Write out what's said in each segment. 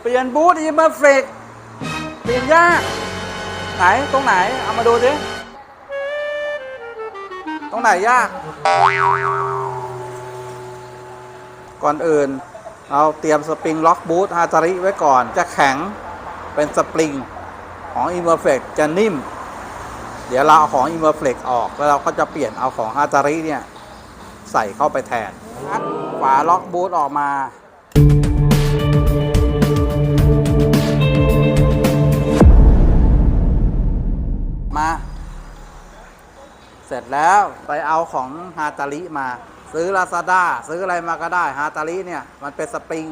เปลี่ยนบูทอีเมอร์เฟกเปลี่ยนยาก ไหนตรงไหน เอามาดูสิตรงไหนยาก ก่อนอื่น เราเตรียมสปริงล็อกบูทฮาตาริไว้ก่อนจะแข็งเป็นสปริงของ i m m e r f l e x จะนิ่ม เดี๋ยวเราเอาของ i m m e r f l e x ออก แล้วเราก็จะเปลี่ยนเอาของฮาตาริเนี่ย ใส่เข้าไปแทนฝาล็อกบูทออกมา มา เสร็จแล้วไปเอาของฮาตาริมา ซื้อลาซาด้าซื้ออะไรมาก็ได้ฮาตาริเนี่ย มันเป็นสปริง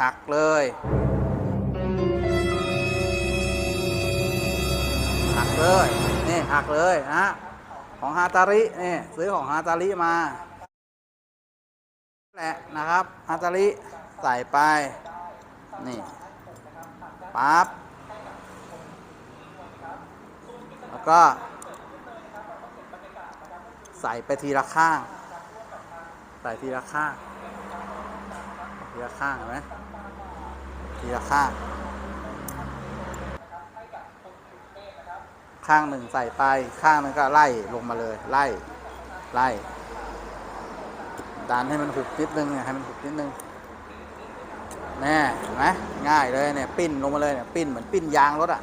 หักเลยหักเลยนี่หักเลยนะของฮาตารินี่ซื้อของฮาตาริมาแหละนะครับฮาตาริใส่ไป นี่ปั๊บ แล้วก็ ใส่ไปทีละข้าง ใส่ทีละข้าง ทีละข้างเห็นไหมทีละข้าง ข้างหนึ่งใส่ไป ข้างนึงก็ไล่ลงมาเลย ไล่ ไล่ดันให้มันหุบนิดนึงเนี่ย ให้มันหุบนิดนึงแน่เห็นไหมง่ายเลยเนี่ย ปิ้นลงมาเลยเนี่ย ปิ้นเหมือนปิ้นยางรถอะ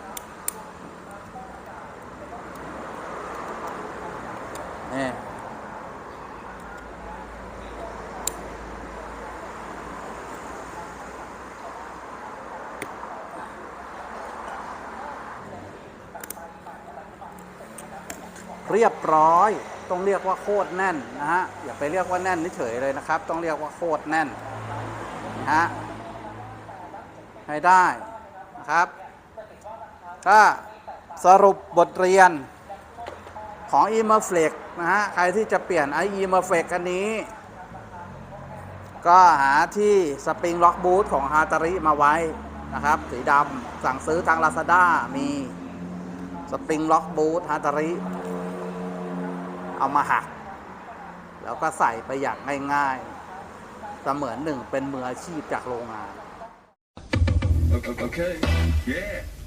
นี่เรียบร้อย ต้องเรียกว่าโคตรแน่นนะฮะ อย่าไปเรียกว่าแน่นเฉยเลยนะครับ ต้องเรียกว่าโคตรแน่นนะฮะ ให้ได้นะครับ ก็สรุปบทเรียน ของ e m e r f l e x นะฮะ ใครที่จะเปลี่ยนไอ e m e r f l e x อันนี้ ก็หาที่สปริงล็อกบูทของฮาตาริมาไว้นะครับ สีดำสั่งซื้อทาง Lazada มีสปริงล็อกบูทฮาตาริ เอามาหัก แล้วก็ใส่ไปอย่างง่ายๆเสมือนหนึ่งเป็นมืออาชีพจากโรงงาน Okay. Yeah.